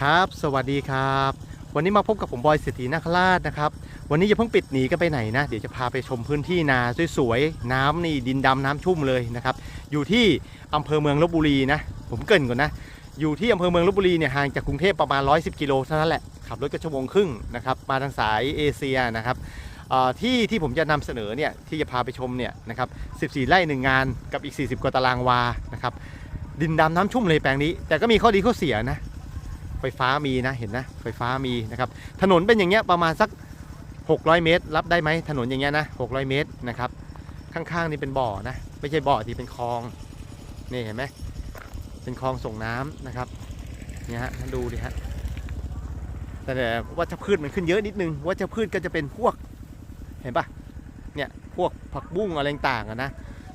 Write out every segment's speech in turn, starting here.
ครับ สวัสดีครับ วันนี้มาพบกับผมบอยเศรษฐีนาคราชนะครับ วันนี้อย่าเพิ่งปิดหนีกันไปไหนนะ เดี๋ยวจะพาไปชมพื้นที่นาสวยๆ น้ำนี่ดินดำน้ำชุ่มเลยนะครับ อยู่ที่อำเภอเมืองลบบุรีนะ ผมเกินก่อนนะ อยู่ที่อำเภอเมืองลบบุรีเนี่ยห่างจากกรุงเทพประมาณ 110 กิโลเท่านั้นแหละ ขับรถก็ชั่วโมงครึ่งนะครับ มาทางสายเอเชียนะครับที่ที่ผมจะนำเสนอเนี่ยที่จะพาไปชมเนี่ยนะครับ 14 ไร่หนึ่งงานกับอีก 40 กว่าตารางวานะครับ ดินดำน้ำชุ่มเลยแปลงนี้ แต่ก็มีข้อดีข้อเสียนะ ไฟฟ้ามีนะเห็นนะไฟฟ้ามีนะครับถนนเป็นอย่างเงี้ยประมาณสัก 600 เมตร รับได้ไหมถนนอย่างเงี้ยนะ600 เมตรนะครับข้างๆนี่เป็นบ่อนะไม่ใช่บ่อที่เป็นคลองนี่เห็นไหมเป็นคลองส่งน้ำนะครับเนี่ยฮะท่านดูดิฮะแต่วัชพืชมันขึ้นเยอะนิดนึงวัชพืชก็จะเป็นพวกเห็นปะเนี่ยพวกผักบุ้งอะไรต่างๆอะนะ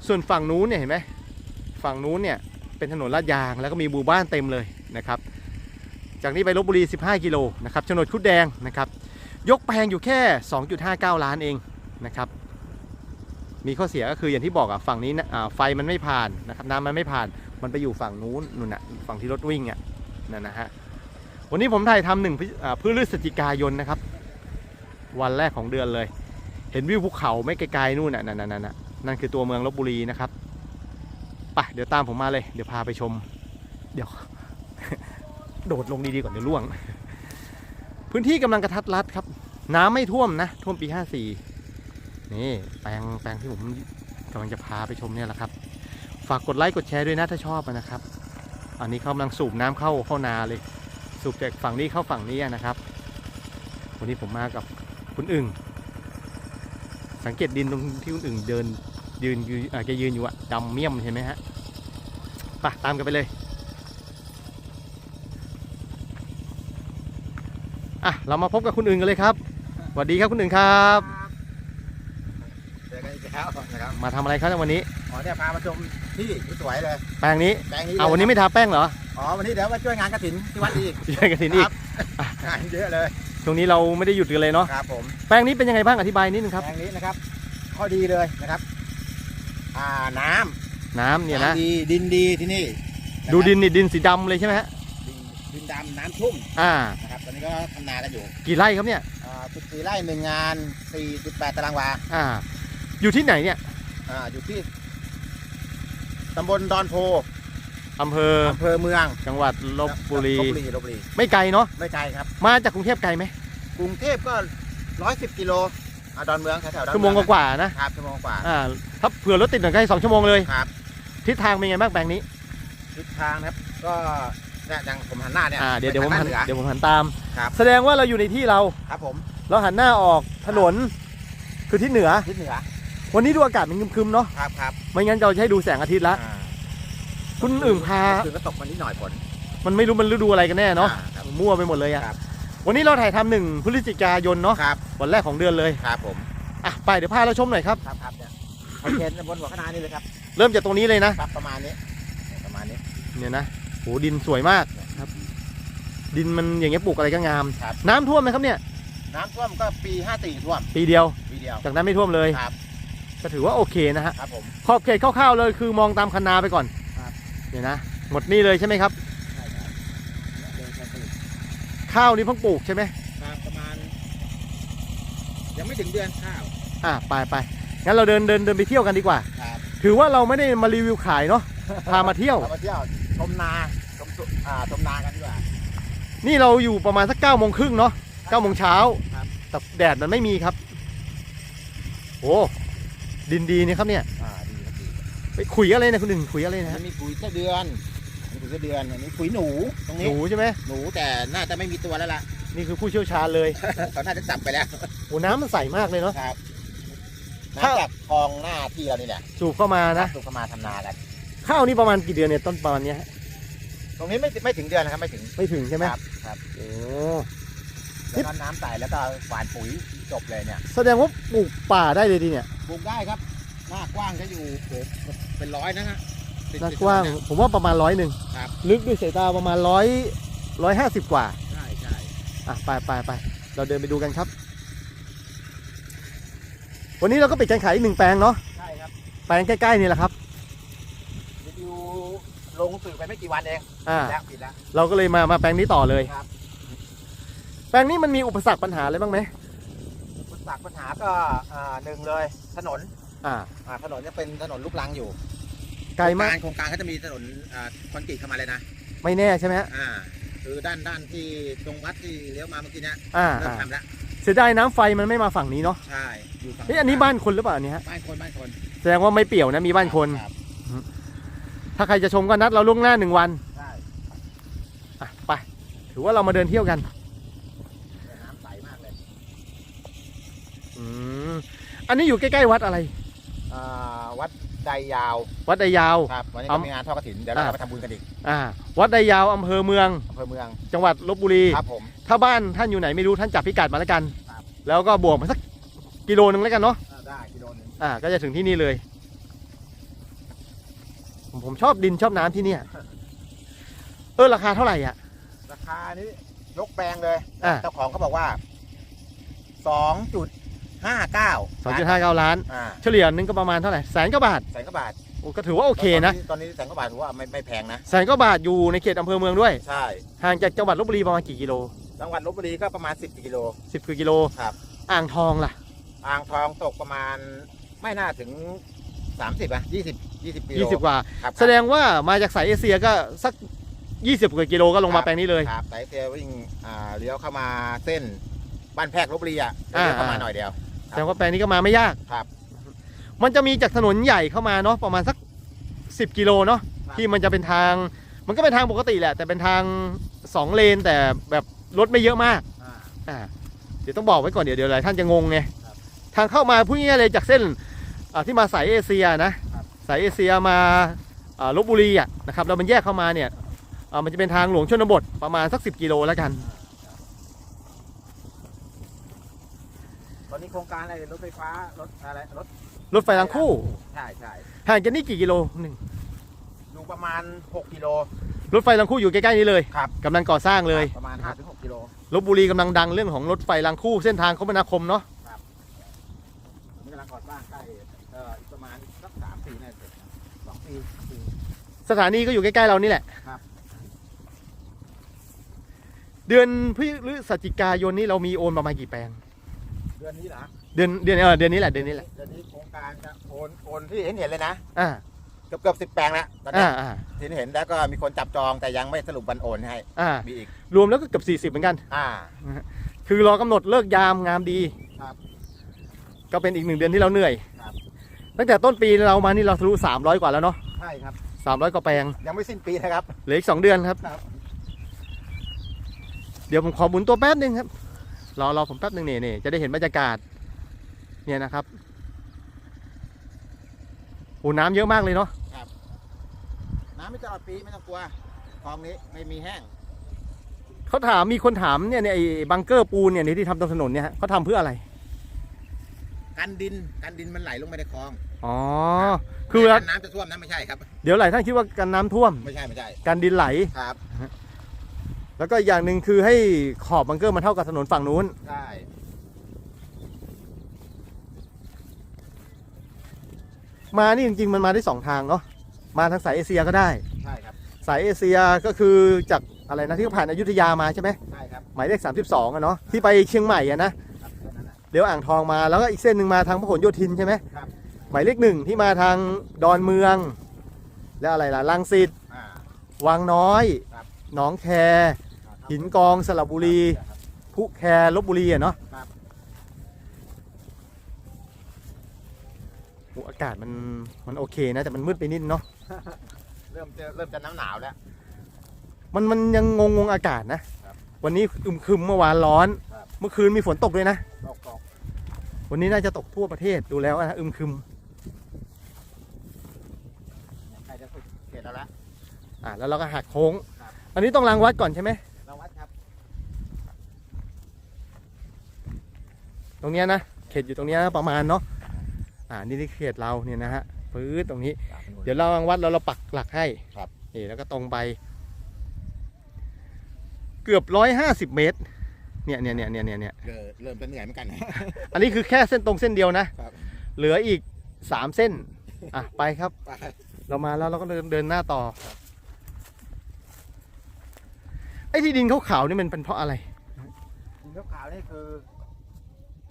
ส่วนฝั่งนู้นเนี่ยเห็นไหมฝั่งนู้นเนี่ยเป็นถนนลาดยางแล้วก็มีหมู่บ้านเต็มเลยนะครับ จากนี้ไปลบบุรี 15 กิโลนะครับโฉนดคุดแดงนะครับ ยกแปลงอยู่แค่ 2.59 ล้านเองนะครับ มีข้อเสียก็คืออย่างที่บอกอะฝั่งนี้นะไฟมันไม่ผ่านนะครับน้ำมันไม่ผ่าน มันไปอยู่ฝั่งนู้นนู่นน่ะฝั่งที่รถวิ่งอะนั่นนะฮะ วันนี้ผมถ่ายทำหนึ่งพฤอ่าพฤศจิกายนนะครับ วันแรกของเดือนเลย เห็นวิวภูเขาไม่ไกลๆนู่นน่ะนั่นนั่นนั่นนั่นคือตัวเมืองลบบุรีนะครับไปเดี๋ยวตามผมมาเลย เดี๋ยวพาไปชม เดี๋ยว โดดลงดีๆก่อนเดี๋ยวล่วง พื้นที่กำลังกระทัดรัดครับ น้ำไม่ท่วมนะ ท่วมปี 54 นี่แปลงแปลงที่ผมกำลังจะพาไปชมเนี่ยแหละครับ ฝากกดไลค์กดแชร์ด้วยนะถ้าชอบนะครับ อันนี้เขากำลังสูบน้ำเข้าเข้านาเลย สูบจากฝั่งนี้เข้าฝั่งนี้นะครับ วันนี้ผมมากับคุณอึ่งสังเกตดินตรงที่คุณอึ่งเดินยืนยืนอ่าแกยืนอยู่อะดำเมี่ยมเห็นไหมฮะไปตามกันไปเลย อะเรามาพบกับคุณอึ่งกันเลยครับสวัสดีครับคุณอึ่งครับ เจอกันอีกแล้วนะครับมาทำอะไรครับในวันนี้ อ๋อเนี่ยพามาชมที่สวยเลยแปลงนี้แปลงนี้เอาวันนี้ไม่ทาแป้งเหรออ๋อวันนี้เดี๋ยวมาช่วยงานกระถินที่วัดอีกช่วยกันทีนี้ครับงานเยอะเลยช่วงนี้เราไม่ได้หยุดกันเลยเนาะครับผมแปลงนี้เป็นยังไงบ้างอธิบายนิดนึงครับแปลงนี้นะครับ ข้อดีเลยนะครับ อ่าน้น้ำำเนี่ยนะำดีดินดีที่นี่ะครับดูดินนี่ดินสีดำเลยใช่ไหมฮะดินดินดำน้ำชุ่มอ่า นะครับ ตอนนี้ก็ทำนากันอยู่กี่ไร่ครับเนี่ยอ่าสิบสี่ไร่หนึ่งงานสี่สิบแปดตารางวาอ่า อยู่ที่ไหนเนี่ยอ่าอยู่ที่ตำบลดอนโพอำเภออำเภอเมืองจังหวัดลบบุรีลบบุรีลบบุรีไม่ไกลเนาะไม่ไกลครับ มาจากกรุงเทพไกลไหมกรุงเทพก็ร้อยสิบกิโลอ่าดอนเมืองแถวๆดอนชั่วโมงเอกว่าๆนะครับชั่วโมงกว่าอ่าถ้าเผื่อรถติดหน่อยก็ให้สองชั่วโมงเลยครับทิศทางเป็นไงบ้างแปลงนี้ทิศทางนะครับ ก็ เนี่ยอย่างผมหันหน้าเนี่ยอ่าเดี๋ยวเดี๋ยวผมไปหัทานงด้าเหนือเดี๋ยวผมหันตาม ครับ แสดงว่าเราอยู่ในที่เรา ครับผมเราหันหน้าออกถนน คือทิศเหนือ ทิศเหนือวันนี้ดูอากาศมันครึมๆเนาะครับครับไม่งั้นเราจะให้ดูแสงอาทิตย์ละ อ่าคุณอึ่งพา คือก็ตกมานิดหน่อยฝนมันไม่รู้มันฤดูอะไรกันแน่เนาะอ่ครับ มั่วไปหมดเลยอะครับ วันนี้เราถ่ายทำหนึ่งพฤศจิกายนเนาะครับวันแรกของเดือนเลยครับผมอะไปเดี๋ยวพาเราชมหน่อยครับ ครับครับเนี่ยเอาเชนบนหัวคณะนี่เลยครับเริ่มจากตรงนี้เลยนะ ครับประมาณนี้ประมาณนี้เนี่ยนะ โหดินสวยมากครับ ดินมันอย่างเงี้ยปลูกอะไรก็งาม ครับ น้ำท่วมไหมครับเนี่ย น้ำท่วมก็ปี 54ท่วมปีเดียว ปีเดียว จากนั้นไม่ท่วมเลยครับ ก็ถือว่าโอเคนะฮะ ครับผม ขอบเขตคร่าวๆเลยคือมองตามคันนาไปก่อนครับ เนี่ยนะ หมดนี่เลยใช่ไหมครับ ใช่ครับเดินแค่ผลิตข้าวนี่เพิ่งปลูกใช่ไหมครับประมาณ ยังไม่ถึงเดือนข้าว อะไปไปงั้นเราเดินเดินเดินไปเที่ยวกันดีกว่า ครับถือว่าเราไม่ได้มารีวิวขายเนาะ พามาเที่ยวเรามาเที่ยวชมนาชมสุ อ่าชมนากันดีกว่านี่เราอยู่ประมาณสักเก้าโมงครึ่งเนาะเก้าโมงเช้าครับแต่แดดมันไม่มีครับโอ้ดินดีนี่ครับเนี่ยอ่าดีครับดีไปคุยอะไรนะคุณหนึ่งคุยอะไรนะมัฮะนมีปุ๋ยไส้เดือนมีปุ๋ยไส้เดือนอันนี้ปุ๋ยหนูตรงหนี้นูใช่ไหมหนูแต่น่าจะไม่มีตัวแล้วล่ะ นี่คือผู้เชี่ยวชาญเลยเขาน่าจะจับไปแล้วโอ้น้ำมันใสมากเลยเนาะ ครับถ้า น้ำจากคลองหน้าที่เรานี่แหละสูบเข้ามานะสูบเข้ามาทำนากันข้าวนี่ประมาณกี่เดือนเนี่ยต้นประมาณเนี้ยฮะ ตรงนี้ไม่ไม่ถึงเดือนนะครับไม่ถึงไม่ถึงใช่ไหมครับครับโอ้แล้วก็น้ำใส่แล้วก็หว่านปุ๋ยจบเลยเนี่ย แสดงว่าปลูกป่าได้เลยดีเนี่ยปลูกได้ครับ หน้ากว้างจะอยู่โอ้โหเป็นร้อยนะฮะติดหน้าติดกว้างเนี่ยผมว่าประมาณร้อยหนึ่งครับลึกด้วยสายตาประมาณร้อยร้อยห้าสิบกว่าใช่ใช่อะไปไปไปเราเดินไปดูกันครับ วันนี้เราก็ปิดการขายอีกหนึ่งแปลงเนาะใช่ครับแปลงใกล้ๆนี่แหละครับอยู่ ลงสื่อไปไม่กี่วันเองอ่า แล้วปิดแล้วเราก็เลยมามาแปลงนี้ต่อเลย ครับ แปลงนี้มันมีอุปสรรคปัญหาอะไรบ้างไหมอุปสรรคปัญหาก็อ่าหนึ่งเลยถนนอ่า อ่าถนนจะเป็นถนนลูกรังอยู่ไกลมาก โครงการเขาจะมีถนนอ่าคอนกรีตเข้ามาเลยนะไม่แน่ใช่ไหมฮะอ่าคือด้านด้านที่ตรงวัดที่เลี้ยวมาเมื่อกี้เนี้ยอ่าเริ่มอ่าทำแล้วเสียดายน้ำไฟมันไม่มาฝั่งนี้เนาะใช่อยู่ฝั่งเฮ้ยอันนี้บ้านคนหรือเปล่าอันนี้ฮะ บ้านคนบ้านคนแสดงว่าไม่เปี่ยวนะมีบ้านคน รับ ถ้าใครจะชมก็นัดเราล่วงหน้าหนึ่งวันใช่อะไป ถือว่าเรามาเดินเที่ยวกันแต่น้ำใสมากเลยอืมอันนี้อยู่ใกล้ๆวัดอะไร อ่าวัดไดยาว วัดใดยาว ครับ วันนี้อ๋ก็อมีงานทอดกระถิน เดี๋ยวเราอ่า ไปทำบุญกันอีกอ่า วัดใดยาวอำเภอเมือง อำเภอเมือง จังหวัดลบบุรี ครับผม ถ้าบ้านท่านอยู่ไหนไม่รู้ท่านจับพิกัดมาแล้วกัน ครับ แล้วก็บวกมาสักกิโลนึงแล้วกันเนาะอ่าได้กิโลหนึงอ่าก็จะถึงที่นี่เลย ผมผมชอบดินชอบน้ำที่เนี่ย เออราคาเท่าไหร่อะ ราคานี้ยกแปลงเลยอ่าเจ้าของเขาบอกว่าสองจุดห้าเก้าสองจุดห้าเก้าล้าน อ่าเฉลี่ยนึงก็ประมาณเท่าไหร่แสนกว่าบาทแสนกว่าบาทโอ้ก็ถือว่าโอเคนะตอนนี้แสนกว่าบาทถือว่าไม่ไม่แพงนะ แสนกว่าบาทอยู่ในเขตอำเภอเมืองด้วย ใช่ห่างจากจังหวัดลบบุรีประมาณกี่กิโลจังหวัดลบบุรีก็ประมาณ10กิโล สิบกิโลครับ อ่างทองล่ะ อ่างทองตกประมาณไม่น่าถึง 30อะ20 20กิโลยี่สิบกว่า ครับแสดงว่ามาจากสายเอเชียก็สักยี่สิบกว่ากิโลก็ลงมาแปลงนี้เลย ครับสายเซลวิ่งอ่าเลี้ยวเข้ามาเส้นบ้านแพรกลบบุรีอะอ่าเลี้ยวเข้ามาหน่อยเดียว แสดงว่าแปลงนี้ก็มาไม่ยาก ครับ มันจะมีจากถนนใหญ่เข้ามาเนาะประมาณสักสิบกิโลเนาะครับ ที่มันจะเป็นทาง มันก็เป็นทางปกติแหละ แต่เป็นทางสองเลนแต่แบบรถไม่เยอะมากอ่า อ่าเดี๋ยวต้องบอกไว้ก่อนเดี๋ยวเดี๋ยวหลายท่านจะงงไงครับ ทางเข้ามาพูดง่ายๆเลยจากเส้นอ่า ที่มาสายเอเชียนะครับสายเอเชียมาอ่าลบบุรีอะนะครับแล้วมันแยกเข้ามาเนี่ยอ่ามันจะเป็นทางหลวงชนบทประมาณสัก 10 กิโลแล้วกัน ตอนนี้โครงการอะไรรถไฟฟ้ารถอะไรรถรถไฟรางคู่ใช่ใช่ห่างกันนี่กี่กิโลหนึ่งอยู่ประมาณ 6กิโลรถไฟรางคู่อยู่ใกล้ๆนี้เลยครับกำลังก่อสร้างเลยประมาณ5-6กิโลลบบุรีกำลังดังเรื่องของรถไฟรางคู่เส้นทางคมนาคมเนาะนี่กำลังก่อสร้างใกล้ สองปีสามปีสถานีก็อยู่ใกล้ๆเรานี่แหละครับ เดือนพฤศจิกายนนี้เรามีโอนประมาณกี่แปลง เดือนนี้เหรอเดือนเดือนเออเดือนนี้แหละเดือนนี้แหละเดือนนี้โครงการจะโอนโอนที่เห็นเห็นเลยนะอ่าเกือบเกือบสิบแปลงแล้วตอนอ่านี้อ่าที่เห็นแล้วก็มีคนจับจองแต่ยังไม่สรุปวันโอนให้อ่ามีอีก รวมแล้วก็เกือบ40 เหมือนกัน อ่า คือรอกำหนดเลิกยามงามดีครับก็เป็นอีกหนึ่งเดือนที่เราเหนื่อยครับ ตั้งแต่ต้นปีเรามานี่เราทะลุ300 กว่าแล้วเนาะใช่ครับ 300 กว่าแปลง ยังไม่สิ้นปีนะครับ เหลืออีก 2 เดือนครับ ครับ เดี๋ยวผมขอหมุนตัวแป๊บนึงครับ รอรอผมแป๊บนึงเนี่ยเนี่ยจะได้เห็นบรรยากาศ เนี่ยนะครับโอ้น้ำเยอะมากเลยเนาะ น้ำไม่ตลอดปีไม่ต้องกลัวคลองนี้ไม่มีแห้ง เขาถามมีคนถามเนี่ยเนี่ยไอ้บังเกอร์ปูนเนี่ยที่ทำตรงถนนเนี่ยฮะเขาทำเพื่ออะไร กันดินกันดินมันไหลลงไปในคลองอ๋อ คือเวลาน้ำจะท่วมนะไม่ใช่ครับ เดี๋ยวหลายท่านคิดว่ากันน้ำท่วม ไม่ใช่ไม่ใช่การดินไหล ครับ แล้วก็อีกอย่างหนึ่งคือให้ขอบบังเกอร์มันเท่ากับถนนฝั่งนู้น ใช่มานี่จริงๆมันมาได้สองทางเนาะ มาทางสายเอเชียก็ได้ ใช่ครับ สายเอเชียก็คือจากอะไรนะที่ผ่านอยุธยามาใช่ไหมใช่ครับ หมายเลข32อะเนาะที่ไปเชียงใหม่อะนะ ครับแค่นั้นแหละเดี๋ยวอ่างทองมาแล้วก็อีกเส้นหนึ่งมาทางพหลโยธินใช่ไหมครับ หมายเลขหนึ่งที่มาทางดอนเมือง แล้วอะไรล่ะลังสิตอ่า วังน้อยครับ หนองแค หินกองสระบุรีพุแคลบบุรีอะเนาะครับ โอ้อากาศมันมันโอเคนะแต่มันมืดไปนิดเนาะเริ่มจะเริ่มจะน้ำหนาวแล้ว มันมันยังงงงๆอากาศนะครับวันนี้อึมครึมเมื่อวานร้อน ครับ เมื่อคืนมีฝนตกด้วยนะตกตก วันนี้น่าจะตกทั่วประเทศดูแล้วนะอึมครึมใครจะฝึกเขตแล้วละ อ่าแล้วเราก็หักโค้ง ครับ อันนี้ต้องรางวัดก่อนใช่ไหม เราวัดครับ ตรงเนี้ยนะ เขตอยู่ตรงเนี้ยประมาณเนาะ อ่า นี่ที่เขตเราเนี่ยนะฮะปื๊ดตรงนี้ เดี๋ยวเรารางวัดแล้วเราปักหลักให้ครับ นี่แล้วก็ตรงไป เกือบร้อยห้าสิบเมตร เนี่ยเนี่ยเนี่ยเนี่ยเนี่ยเนี่ยเริ่มเริ่มจะเหนื่อยเหมือนกันนะอันนี้คือแค่เส้นตรงเส้นเดียวนะ ครับ เหลืออีกสามเส้น อะ ไปครับ ไปเรามาแล้วเราก็เดินเดินหน้าต่ออ้ที่ดินขาวๆนี่มันเป็นเพราะอะไร ดินขาวๆนี่คือ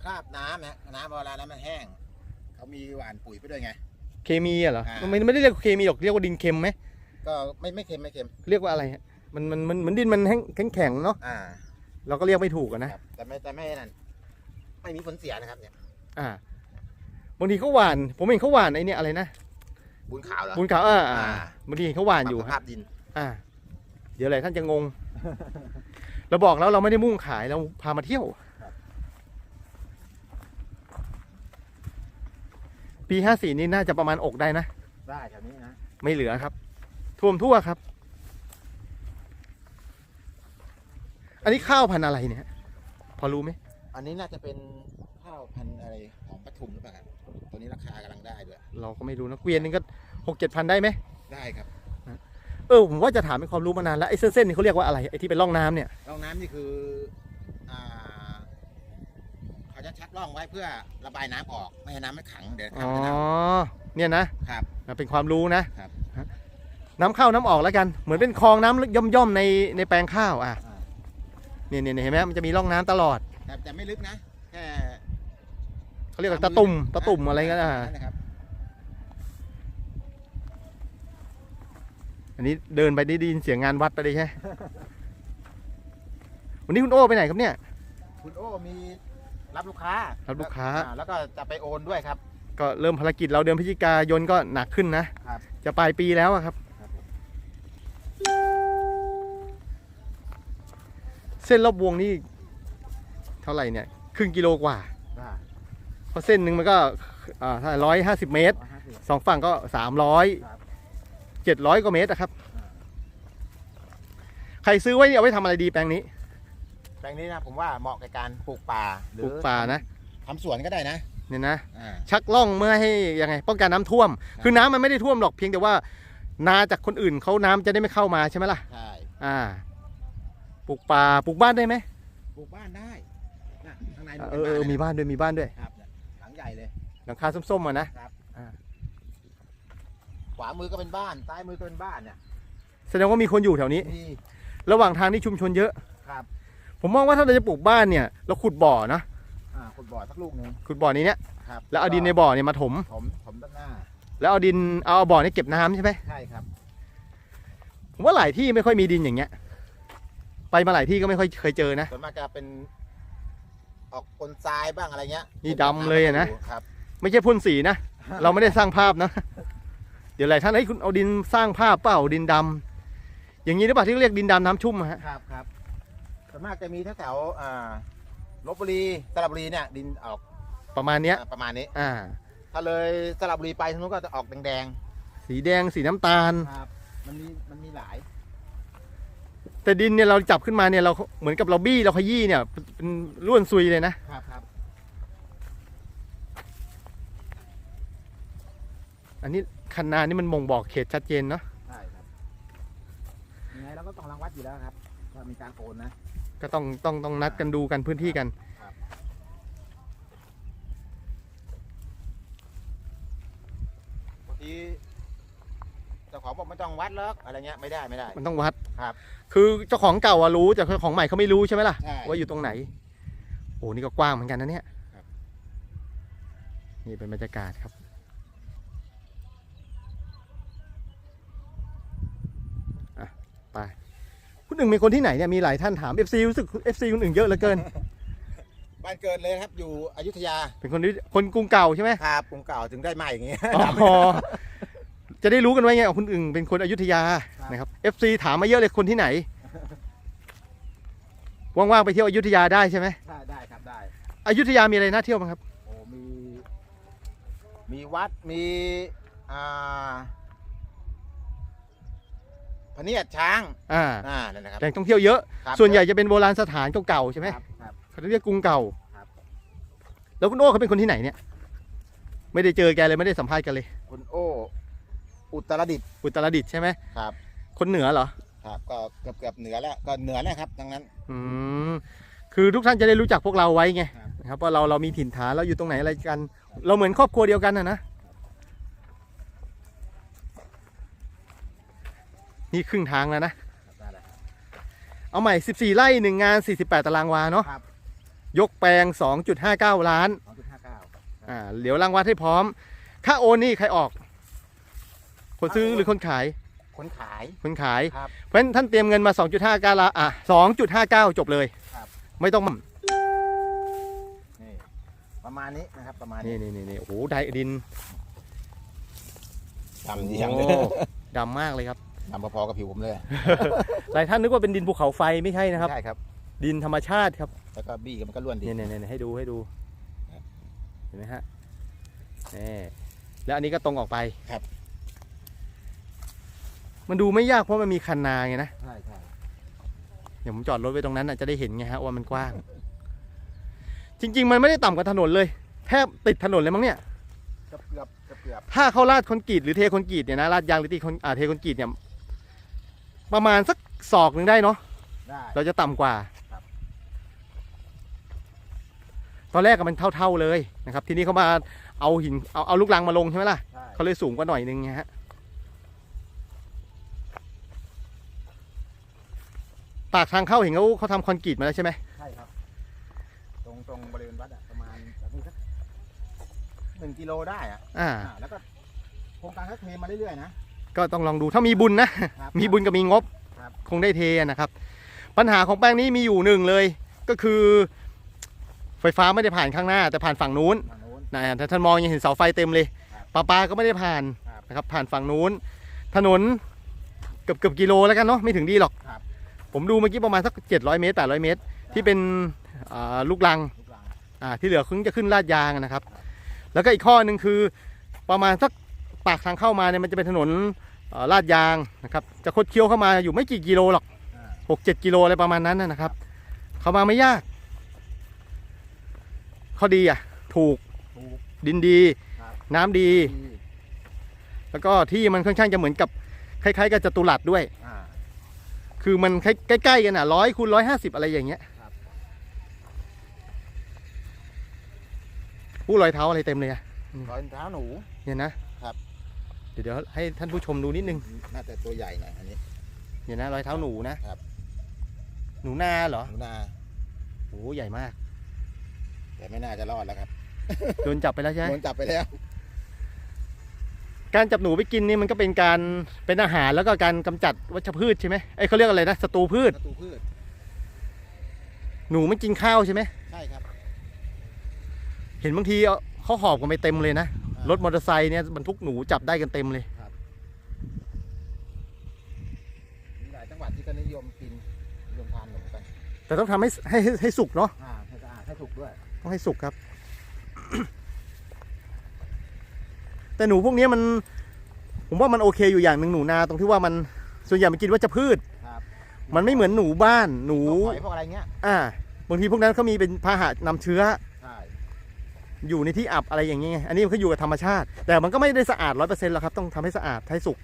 คราบน้ำนะน้ำเวลาน้ำมันแห้ง เขามีหว่านปุ๋ยไปด้วยไง เคมีอะเหรออ่ามันไม่ไม่ได้เรียกเคมีหรอกเรียกว่าดินเค็มไหมก็ไม่ไม่เค็มไม่เค็ม เรียกว่าอะไรฮะมันมันมันเหมือนดินมันแห้งแข็งแข็งๆเนาะอ่า เราก็เรียกไม่ถูกอะนะ ครับแต่ไม่แต่ไม่นั่นไม่มีผลเสียนะครับเนี่ย อ่าบางทีเขาหวาน ผมเห็นเขาหวานไอ้เนี่ยอะไรนะบุญขาวเหรอ บุญขาวอ่าอ่าอ่า บางทีเห็นเขาหวานอยู่ปรับสฮะภาพดิน อ่า เดี๋ยวอะไรท่านจะงง เราบอกแล้วเราไม่ได้มุ่งขายเราพามาเที่ยวปีห้าสี่นี่น่าจะประมาณอกได้นะ ได้แถวนี้นะ ไม่เหลือครับ ท่วมทั่วครับ อันนี้ข้าวพันธุ์อะไรเนี่ย พอรู้ไหมอันนี้น่าจะเป็นข้าวพันธุ์อะไรของปทุมหรือเปล่าครับตัวนี้ราคากำลังได้ด้วย เราก็ไม่รู้นะเกวียนนึงก็หกเจ็ดพันได้ไหมได้ครับเออผมว่าจะถามเป็นความรู้มานานแล้วไอ้เส้นเส้นๆนี่เขาเรียกว่าอะไรไอ้ที่เป็นร่องน้ำเนี่ยร่องน้ำนี่คืออ่าเขาจะชักร่องไว้เพื่อระบายน้ำออกไม่ให้น้ำไม่ขังเดี๋ยวอ๋อทำให้น้เนี่ยนะำครับนะเป็นความรู้นะครับฮะน้ำเข้าน้ำออกแล้วกัน เหมือนเป็นคลองน้ำย่อมๆในในแปลงข้าวอะ อ่า เนี่ยเนี่ยเห็นไหมมันจะมีร่องน้ำตลอดแต่แต่ไม่ลึกนะ แค่เขาเรียกว่าตะตุ่มตะตุ่มอะไรกันอะนั่นนะครับอันนี้เดินไปได้ยินเสียงงานวัดไปเลยใช่ไหมวันนี้คุณโอ้ไปไหนครับเนี่ย คุณโอ้มีรับลูกค้ารับลูกค้า อ่แล้วก็จะไปโอนด้วยครับ ก็เริ่มภารกิจเราเดือนพฤศจิกายนก็หนักขึ้นนะครับ จะปลายปีแล้วอะครับ เส้นรอบวงนี่เท่าไหร่เนี่ยครึ่งกิโลกว่า ได้เพราะเส้นหนึ่งมันก็อ่าถ้าร้อยห้าสิบเมตรร้อยห้าสิบ สองฝั่งก็สามร้อยครับ เจ็ดร้อยกว่าเมตรอะครับอ่าใครซื้อไว้นี่เอาไว้ทำอะไรดีแปลงนี้แปลงนี้นะผมว่าเหมาะกับการปลูกป่าหรืปลูกป่านะทำสวนก็ได้นะเนี่ยนะ อ่า ชักล่องเมื่อให้ยังไง ป้องกันน้ำท่วม ครับ คือน้ำมันไม่ได้ท่วมหรอกเพียงแต่ว่า นาจากคนอื่นเขาน้ำจะได้ไม่เข้ามาใช่ไหมล่ะ ใช่ อ่า ปลูกป่าปลูกบ้านได้ไหมปลูกบ้านได้นะข้างในเออเออมีบ้านด้วยมีบ้านด้วยครับเนี่ยหลังใหญ่เลย หลังคาส้มๆอะนะขวามือก็เป็นบ้านซ้ายมือก็เป็นบ้านเนี่ยแสดงว่ามีคนอยู่แถวนี้มีระหว่างทางนี่ชุมชนเยอะ ครับผมมองว่าถ้าเราจะปลูกบ้านเนี่ย เราขุดบ่อนะอ่าขุดบ่อสักลูกหนึ่งขุดบ่อนี้เนี่ยครับแล้วเอาดินในบ่อเนี่ยมาถม ผมผมด้านหน้าแล้วเอาดินเอาเอาบ่อนี่เก็บน้ำใช่ไหมใช่ครับผมว่าหลายที่ไม่ค่อยมีดินอย่างเงี้ย ไปมาหลายที่ก็ไม่ค่อยเคยเจอนะ ส่วนมากจะเป็นออกปนทรายบ้างอะไรเงี้ยนี่ดำเลยอะนะ ครับ ไม่ใช่พ่นสีนะ เราไม่ได้สร้างภาพนะ เดี๋ยวหลายท่านเฮ้ยคุณเอาดินสร้างภาพเปล่าดินดำอย่างนี้หรือเปล่าที่เรียกดินดำน้ำชุ่มอะฮะครับครับส่วนมากจะมีแถวๆอ่าลบบุรีสระบุรีเนี่ยดินออกประมาณเนี้ย อ่าประมาณนี้ อ่า ถ้าเลยสระบุรีไปทางนู้นก็จะออกแดงสีแดงสีน้ำตาล ๆครับ มันมีมันมีหลาย แต่ดินเนี่ยเราจับขึ้นมาเนี่ยเราเหมือนกับเราบี้เราขยี้เนี่ยเป็นร่วนซุยเลยนะ ครับครับอันนี้คันนานี่มันบ่งบอกเขตชัดเจนเนาะใช่ครับยังไงเราก็ต้องรังวัดอยู่แล้วครับว่ามีการโอนนะ ก็ต้องต้องต้องนัดกันดูกันพื้นที่กัน บางทีเจ้า ของบอกไม่ต้องวัดเลิกอะไรเงี้ยไม่ได้ไม่ได้ มันต้องวัดครับคือเจ้าของเก่าอะรู้แต่เจ้าของใหม่เขาไม่รู้ใช่ไหมล่ะ ใช่ ว่าอยู่ตรงไหน โอ้นี่ก็กว้างเหมือนกันนะเนี่ยครับ นี่เป็นบรรยากาศครับ อะ ไป คุณอึ่งเป็นคนที่ไหนเนี่ยมีหลายท่านถาม FC รู้สึก FC คุณอึ่งเยอะเหลือเกิน บ้านเกิดเลยครับอยู่อยุธยาเป็นคนที่คนกรุงเก่าใช่ไหมครับกรุงเก่าถึงได้มาอย่างงี้ อ๋อ จะได้รู้กันไว้ไงเอาคุณอึ่งเป็นคนอยุธยาครับนะครับ FC ถามมาเยอะเลยคนที่ไหน ว่างๆไปเที่ยวอยุธยาได้ใช่ไหมได้ได้ครับได้ อยุธยามีอะไรน่าเที่ยวบ้างครับ โอ้มี มีวัดมีอ่าพระเนียดช้างอ่าอ่านั่นนะครับแหล่งท่องเที่ยวเยอะ ครับส่วนใหญ่จะเป็นโบราณสถานเก่าๆใช่ไหมครับครับ เขาเรียกกรุงเก่าครับ แล้วคุณโอ้เขาเป็นคนที่ไหนเนี่ย ไม่ได้เจอแกเลยไม่ได้สัมภาษณ์กันเลย คุณโอ้ อุตรดิตถ์อุตรดิตถ์ใช่ไหมครับ คนเหนือเหรอครับก็เกือบเกือบเหนือแล้วก็เหนือแล้วครับดังนั้น อืมคือทุกท่านจะได้รู้จักพวกเราไว้ไงครับ นะครับว่าเราเรามีถิ่นฐานเราอยู่ตรงไหนอะไรกัน เราเหมือนครอบครัวเดียวกันนะนะนี่ครึ่งทางแล้วนะ ได้แล้วครับ เอาใหม่ 14 ไร่หนึ่งงาน 48 ตารางวาเนาะครับ ยกแปลง 2.59 ล้านสองจุดห้าเก้าอ่าเดี๋ยวรางวัดให้พร้อม ค่าโอนนี่ใครออก คนซื้อหรือคนขาย คนขาย คนขาย ครับ เพราะฉะนั้นท่านเตรียมเงินมา 2.59ละอะ2.59 จบเลยครับ ไม่ต้องนี่ประมาณนี้นะครับประมาณนี่นี้นี่นี่นี่โอ้โหไดดินดำดีจังเลโอ้ยดำมากเลยครับ ดำพอๆกับผิวผมเลยหลายท่านนึกว่าเป็นดินภูเขาไฟไม่ใช่นะครับ ใช่ครับ ดินธรรมชาติครับแล้วก็บี้กันมันก็ล้วนดี เนี่ยเนี่ยเนี่ยให้ดูให้ดูครับเห็นไหมฮะนี่แล้วอันนี้ก็ตรงออกไปครับ มันดูไม่ยากเพราะมันมีคันนาไงนะ ใช่ใช่เดี๋ยวผมจอดรถไว้ตรงนั้นน่ะจะได้เห็นไงฮะว่ามันกว้าง จริง ๆ มันไม่ได้ต่ำกว่าถนนเลย แทบติดถนนเลยมั้งเนี่ย เกือบเกือบเกือบเกือบถ้าเขาลาดคอนกรีตหรือเทคอนกรีตเนี่ยนะลาดยางหรือตีคอนอ่าเทคอนกรีตเนี่ยประมาณสักศอกหนึ่งได้เนาะได้ เราจะต่ำกว่า ครับ ตอนแรกก็มันเท่าๆเลยนะครับ ทีนี้เขามาเอาหินเอาเอาลูกรังมาลงใช่ไหมล่ะ ใช่เขาเลยสูงกว่าหน่อยนึงไงฮะ ปากทางเข้าเห็นเขาเขาทำคอนกรีตมาแล้วใช่ไหมใช่ครับ ตรงตรงบริเวณวัดอะประมาณแบบนี้สักหนึ่งกิโลได้อะอ่า อ่าแล้วก็โครงการก็เทมาเรื่อยๆนะ ก็ต้องลองดูถ้ามีบุญนะ ครับมีบุญกับมีงบ ครับ คงได้เทนะครับ ปัญหาของแป้งนี้มีอยู่หนึ่งเลย ก็คือ ไฟฟ้าไม่ได้ผ่านข้างหน้า แต่ผ่านฝั่งนู้นฝั่งนู้นนะถ้าท่านมองยังเห็นเสาไฟเต็มเลยครับปลาปลาก็ไม่ได้ผ่านครับนะครับผ่านฝั่งนู้น ถนนเกือบเกือบกิโลแล้วกันเนาะไม่ถึงดีหรอก ครับ ผมดูเมื่อกี้ประมาณสัก700 เมตร 800 เมตร ที่เป็นลูกลังที่เหลือคึงจะขึ้นลาดยางนะครับ แล้วก็อีกข้อหนึ่งคือประมาณสักปากทางเข้ามาเนี่ยมันจะเป็นถนนลาดยางนะครับ จะคดเคี้ยวเข้ามาอยู่ไม่กี่กิโลหรอกหกเจ็ดกิโลอะไรประมาณนั้นนะครับ เข้ามาไม่ยาก ข้อดีอะ ถูกถกดินดี น้ำดีดี แล้วก็ที่มันค่อนข้างจะเหมือนกับคล้ายๆกับจตุรัสด้วย คือมันใกล้ๆกันอะร้อยคูณร้อยห้าสิบอะไรอย่างเงี้ยครับผู้รอยเท้าอะไรเต็มเลยอะรอยเท้าหนู เนี่ยนะครับ เดี๋ยวเดี๋ยวให้ท่านผู้ชมดูนิดนึง น่าจะตัวใหญ่หน่อยอันนี้ เนี่ยนะรอยเท้าหนูนะครับ หนูนาเหรอ หนูนาโอ้ใหญ่มาก แต่ไม่น่าจะรอดแล้วครับ โดนจับไปแล้วใช่ไหมโดนจับไปแล้ว การจับหนูไปกินนี่มันก็เป็นการเป็นอาหารแล้วก็การกำจัดวัชพืชใช่ไหมไอ้ยเขาเรียกอะไรนะศัตรูพืช ศัตรูพืช หนูมันกินข้าวใช่ไหมใช่ครับ เห็นบางทีเอาเขาหอบกันไปเต็มเลยนะอ่ารถมอเตอร์ไซค์เนี่ยบรรทุกหนูจับได้กันเต็มเลยมีหลายจังหวัดที่ก็นิยมกินนิยมทานหนูกัน แต่ต้องทำให้ให้ให้ให้สุกเนาะอ่าให้สะอาดให้ถูกด้วย ต้องให้สุกครับ แต่หนูพวกเนี้ยมัน ผมว่ามันโอเคอยู่อย่างหนึ่งหนูนาตรงที่ว่ามันส่วนใหญ่มันกินวัชพืช ครับมันไม่เหมือนหนูบ้านหนู พวกหอยพวกอะไรเงี้ยอ่าบางทีพวกนั้นเขามีเป็นพาหะนำเชื้อใช่อยู่ในที่อับอะไรอย่างเงี้ยอันนี้มันก็อยู่กับธรรมชาติ แต่มันก็ไม่ได้สะอาดร้อยเปอร์เซ็นต์หรอกครับ ต้องทำให้สะอาดให้สุก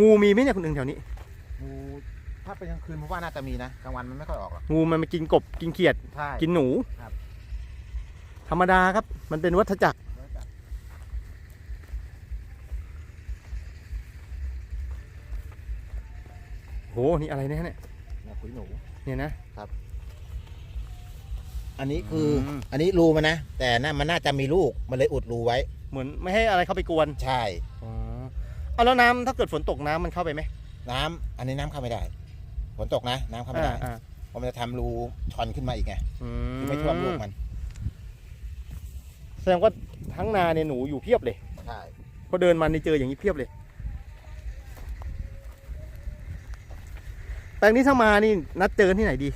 งูมีไหมเนี่ยคนอื่นแถวนี้ งูถ้าเป็นกลางคืนผมว่าน่าจะมีนะกลางวันมันไม่ค่อยออกหรอกงูมันมากินกบกินเขียด ใช่ กินหนู ครับ ธรรมดาครับ มันเป็นวัฏจักร โห นี่อะไรเนี่ยเนี่ยเนี่ยขุยหนู เนี่ยนะ อันนี้คืออม อันนี้รูมันนะ แต่น่ามันน่าจะมีลูก มันเลยอุดรูไว้ เหมือนไม่ให้อะไรเข้าไปกวน ใช่ อ๋อ เอาแล้วน้ำถ้าเกิดฝนตกน้ำมันเข้าไปไหมน้ำอันนี้น้ำเข้าไม่ได้ ฝนตกนะ น้ำเข้าไม่ได้อ่าเพราะมันจะทำรูชอนขึ้นมาอีกไงอืคือไม่ท่วมลูกมัน แสดงว่าทั้งนาเนี่ยหนูอยู่เพียบเลยใช่พอเดินมาในเจออย่างนี้เพียบเลย แปลงนี้ถ้ามานี่นัดเจอกันที่ไหนดี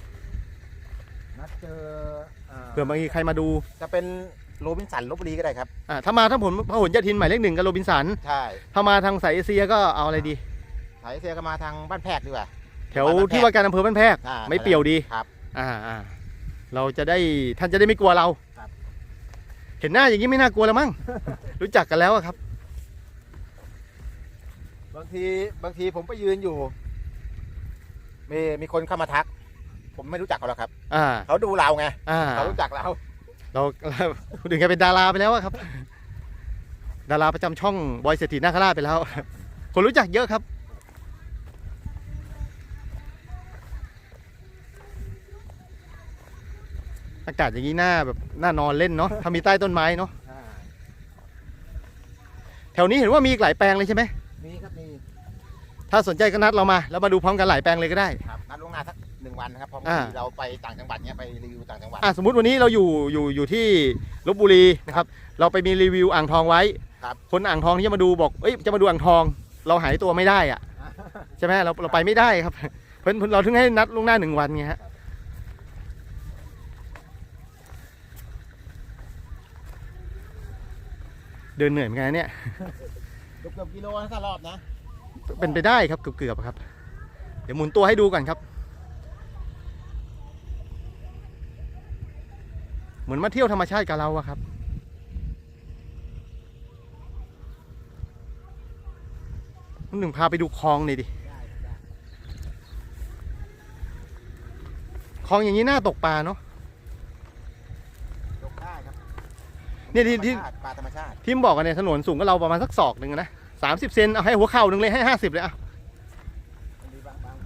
นัดเจออ่าเผื่อบางทีใครมาดูจะเป็นโรบินสันลบบุรีก็ได้ครับอ่าถ้ามาถ้าผลพหลโยธินหมายเลขหนึ่งกับโรบินสันใช่ถ้ามาทางสายเอเชียก็เอาอะไรดีสายเสียก็มาทางบ้านแพรกดีกว่าแถวบ้านแพรกที่ว่าการอำเภอบ้านแพรกอ่าไม่เปรี่ยวดีครับอ่าอ่าเราจะได้ท่านจะได้ไม่กลัวเราครับเห็นหน้าอย่างนี้ไม่น่ากลัวแล้วมั้ง รู้จักกันแล้วอะครับ บางทีบางทีผมไปยืนอยู่ มีมีคนเข้ามาทัก ผมไม่รู้จักเขาหรอกครับ อ่า เขาดูเราไงอ่า เขารู้จักเรา เราเราถึงจะเป็นดาราไปแล้วอะครับ ดาราประจำช่องบอยเศรษฐีนาคราชไปแล้ว คนรู้จักเยอะครับ อากาศอย่างนี้หน้าแบบหน้านอนเล่นเนาะถ้ามีใต้ต้นไม้เนาะอ่าแถวนี้เห็นว่ามีอีกหลายแปลงเลยใช่ไหมมีครับมีถ้าสนใจก็นัดเรามา แล้วมาดูพร้อมกันหลายแปลงเลยก็ได้ ครับนัดล่วงหน้าสักหนึ่งวันนะครับเพราะอ่าบางทีเราไปต่างจังหวัดเนี้ยไปรีวิวต่างจังหวัด อะสมมติวันนี้เราอยู่อยู่อยู่ที่ลบบุรีนะครับ เราไปมีรีวิวอ่างทองไว้ครับ คนอ่างทองที่จะมาดูบอกเอ้ยจะมาดูอ่างทอง เราหายตัวไม่ได้อะใช่ไหมเราเราไปไม่ได้ครับ เพราะฉะนั้นเราถึงให้นัดล่วงหน้าหนึ่งวันไงฮะ เดินเหนื่อยเหมือนกันนะเนี่ย เกือบเกือบกิโลนะถ้ารอบนะ เป็นไปได้ครับเกือบๆครับ เดี๋ยวหมุนตัวให้ดูก่อนครับ เหมือนมาเที่ยวธรรมชาติกับเราอะครับ หนึ่งพาไปดูคลองหน่อยดิได้ได้คลองอย่างนี้น่าตกปลาเนาะ ลงได้ครับ เนี่ยที่ที่ธรรมชาติปลาธรรมชาติที่ผมบอกกันเนี่ยถนนสูงกับเราประมาณสักศอกหนึ่งนะสามสิบเซนเอาให้หัวเข่าหนึ่งเลยให้ห้าสิบเลยอะมันมีบางบาง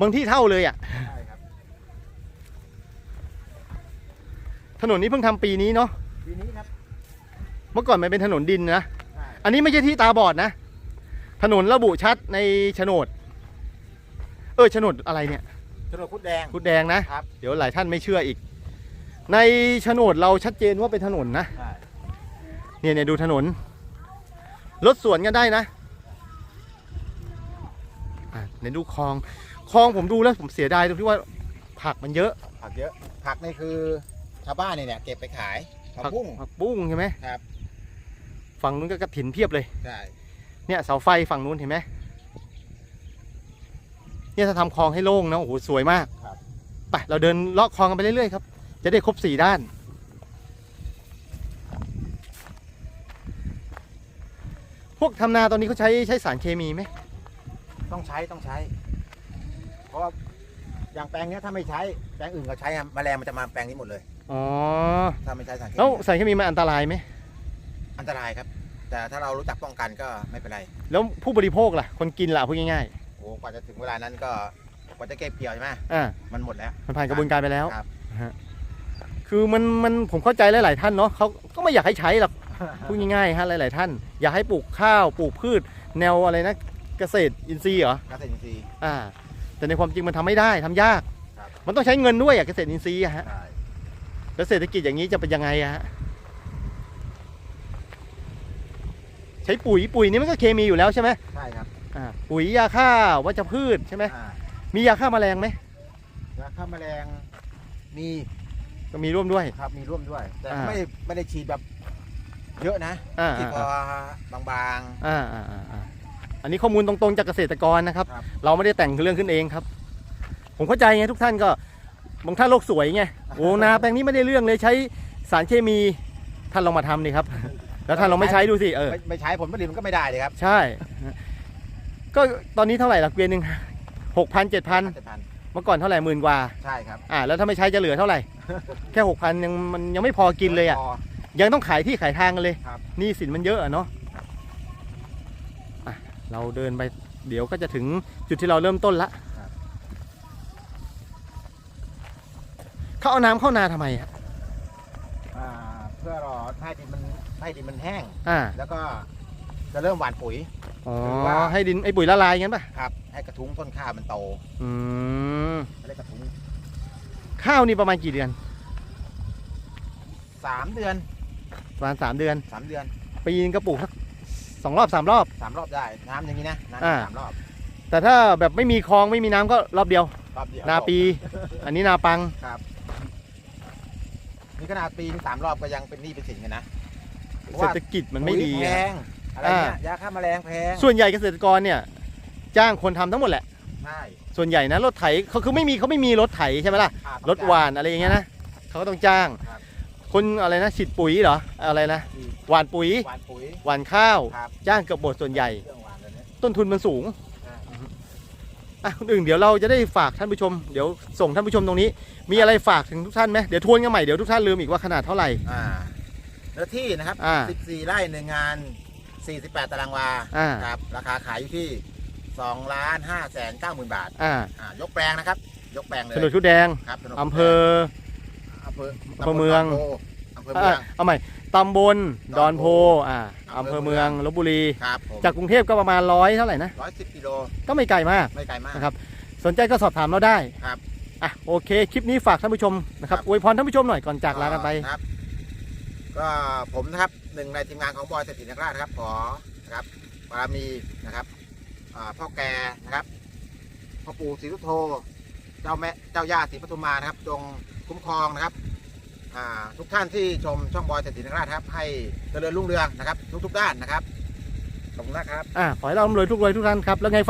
บางที่เท่าเลยอะใช่ครับถนนนี้เพิ่งทำปีนี้เนาะปีนี้ครับเมื่อก่อนมันเป็นถนนดินนะ ใช่อันนี้ไม่ใช่ที่ตาบอดนะ ถนนระบุชัดในโฉนด เออโฉนดอะไรเนี่ย ถนนพุทธแดงกุดแดงนะครับ เดี๋ยวหลายท่านไม่เชื่ออีก ในโฉนดเราชัดเจนว่าเป็นถนนนะใช่เนี่ยเนี่ยดูถนน รถสวนกันได้นะอะเดี๋ยวดูคลองคลองผมดูแล้วผมเสียดายตรงที่ว่าผักมันเยอะผักเยอะผักนี่คือชาวบ้านเนี่ยเนี่ยเก็บไปขายผักบุ้ง ผักบุ้งใช่ไหมครับ ฝั่งนู้นก็กระถินเพียบเลย ใช่เนี่ยเสาไฟฝั่งนู้นเห็นไหมเนี่ยถ้าทำคลองให้โล่งนะโอ้โหสวยมากครับ ไปเราเดินเลาะคลองกันไปเรื่อยๆครับ จะได้ครบสี่ด้าน พวกทำนาตอนนี้เขาใช้ใช้สารเคมีไหมต้องใช้ต้องใช้ เพราะว่าอย่างแปลงเนี้ยถ้าไม่ใช้แปลงอื่นก็ใช้อะแมลงมันจะมาแปลงนี้หมดเลย อ๋อถ้าไม่ใช้สารเคแล้วมีสารเคมีมันอันตรายไหมอันตรายครับ แต่ถ้าเรารู้จักป้องกันก็ไม่เป็นไรแล้วผู้บริโภคล่ะ คนกินล่ะพูดง่ายโอ้กว่าจะถึงเวลานั้นก็กว่าจะเก็บเกี่ยวใช่ไหมๆอ่ามันหมดแล้ว มันผ่านกระบวนการไปแล้ว ครับ ฮะ คือมันมันผมเข้าใจหลาย ๆ ท่านเนาะเขาก็ไม่อยากให้ใช้หรอกพูดง่ายๆฮะหลาย ๆ ท่าน อยากให้ปลูกข้าวปลูกพืช แนวอะไรนะเกษตรอินทรีย์เหรอเกษตรอินทรีย์อ่า แต่ในความจริงมันทำไม่ได้ทำยากครับมันต้องใช้เงินด้วยอะเกษตรอินทรีย์อะฮะใช่แล้วเศรษฐกิจอย่างนี้จะเป็นยังไงอะฮะใช้ปุ๋ยปุ๋ยนี่มันก็เคมีอยู่แล้วใช่ไหมใช่ครับอ่าปุ๋ยยาฆ่าวัชพืชใช่ไหมอ่ามียาฆ่าแมลงไหมยาฆ่าแมลงมี ก็มีร่วมด้วย ครับมีร่วมด้วย แต่อ่า ไม่ได้ไม่ได้ฉีดแบบเยอะนะอ่าฉีดอ่าพอบาง อ่าอ่าอ่าอ่าอันนี้ข้อมูลตรงๆจากเกษตรกรนะครับ ครับ เราไม่ได้แต่งเรื่องขึ้นเองครับ ผมเข้าใจไงทุกท่านก็บางท่านโลกสวยไงโอ้นาแปลงนี้ไม่ได้เรื่องเลยใช้สารเคมีท่านลองมาทำดิครับ แล้วท่านลองไม่ใช้ดูสิเอๆอ ไม่ไม่ใช้ผลผลิตมันก็ไม่ได้เลยครับใช่ ก็ตอนนี้เท่าไหร่ละเกวียนหนึ่งหกพันเจ็ดพัน เจ็ดพัน เมื่อก่อนเท่าไหร่หมื่นกว่าใช่ครับอ่าแล้วถ้าไม่ใช้จะเหลือเท่าไหร่ แค่หกพันยังมันยังไม่พอกินเลยอะ พ ยังต้องขายที่ขายทางกันเลยครับ หนี่สินมันเยอะอะเนาะอะเราเดินไปเดี๋ยวก็จะถึงจุดที่เราเริ่มต้นละเขาเอาน้ำเข้านาทำไมอะอ่าเพื่อรอให้ดินมันให้ดินมันแห้ง อ่า แล้วก็ จะเริ่มหว่านปุ๋ย อ๋อหรือว่าให้ดินไอ้ปุ๋ยละลายงั้นป่ะครับให้กระทุ้งต้นข้าวมันโตอืมไม่ได้กระทุ้งข้าวนี่ประมาณกี่เดือนสามเดือนประมาณสามเดือน สามเดือนปีนึงก็ปลูกสักสองรอบสามรอบ สามรอบได้น้ำอย่างนี้นะน้อ่าำสามรอบแต่ถ้าแบบไม่มีคลองไม่มีน้ำก็รอบเดียว รอบเดียวนาปี อันนี้นาปัง นี่ขนาดปีนสามรอบก็ยังเป็นหนี้เป็นสินกันนะเพราะเศรว่าษฐกิจมันไม่ดีปุ๋ยแพอะง อะไรเงี้ยยาฆ่าแมลงแพงส่วนใหญ่เกษตรกรเนี่ย จ้างคนทำทั้งหมดแหละ ใช่ส่วนใหญ่นะรถไถเขาคือไม่มีเขาไม่มีรถไถใช่ไหมล่ะ อ่รถหวานอะไรอย่างเงี้ยนะเขาก็ต้องจ้าง ครับ คนอะไรนะฉีดปุ๋ยเหรออะไรนะหวานปุ๋ยหวานปุ๋ย หวานข้าว ครับ จ้างเกือบหมดส่วนใหญ่ เครื่องหวานเลยเนี่ย ต้นทุนมันสูงอ่าอะคนอื่นเดี๋ยวเราจะได้ฝากท่านผู้ชม เดี๋ยวส่งท่านผู้ชมตรงนี้ มีอะไรฝากถึงทุกท่านไหมเดี๋ยวทวนกันใหม่เดี๋ยวทุกท่านลืมอีกว่าขนาดเท่าไหร่ อ่าเนื้อที่นะครับอ่า 14ไร่หนึ่งงาน 48 ตารางวาอ่า ครับราคาขายอยู่ที่2ล้าน5แสน9หมื่นบาทอ่าอ่ายกแปลงนะครับ ยกแปลงเลยถนนชุดแดงครับถนนอำเภอ อำเภออำเภอเมืองอำเภอเมืองอะเอาใหม่ตำบลดดออนนโพโพอ่าอำอำเภเภออเมืเมือองงลบบุรี ครับผมจากกรุงเทพก็ประมาณร้อยเท่าไหร่นะร้อยสิบกิโลก็ไม่ไกลมากไม่ไกลมาก นะครับ สนใจก็สอบถามเราได้ครับ อะโอเค คลิปนี้ฝากท่านผู้ชมนะครับครับอวยพรท่านผู้ชมหน่อยก่อนจากลากันไป ครับ ก็ผมนะครับหนึ่งในทีมงานของบอยเศรษฐีนักราชนะครับขอนะครับบารมีนะครับพ่อแกนะครับพ่อปู่ศรีสุโธเจ้าแม่เจ้าย่าศรีปทุมมานะครับ จงคุ้มครองนะครับทุกท่านที่ชมช่องบอยเศรษฐีนักราชครับ ให้เจริญรุ่งเรืองนะครับ ทุกๆด้านนะครับขอบคุณมากครับอะขอให้เราร่ำรวยทุกรวยทุกท่านครับ แล้วไงฝาก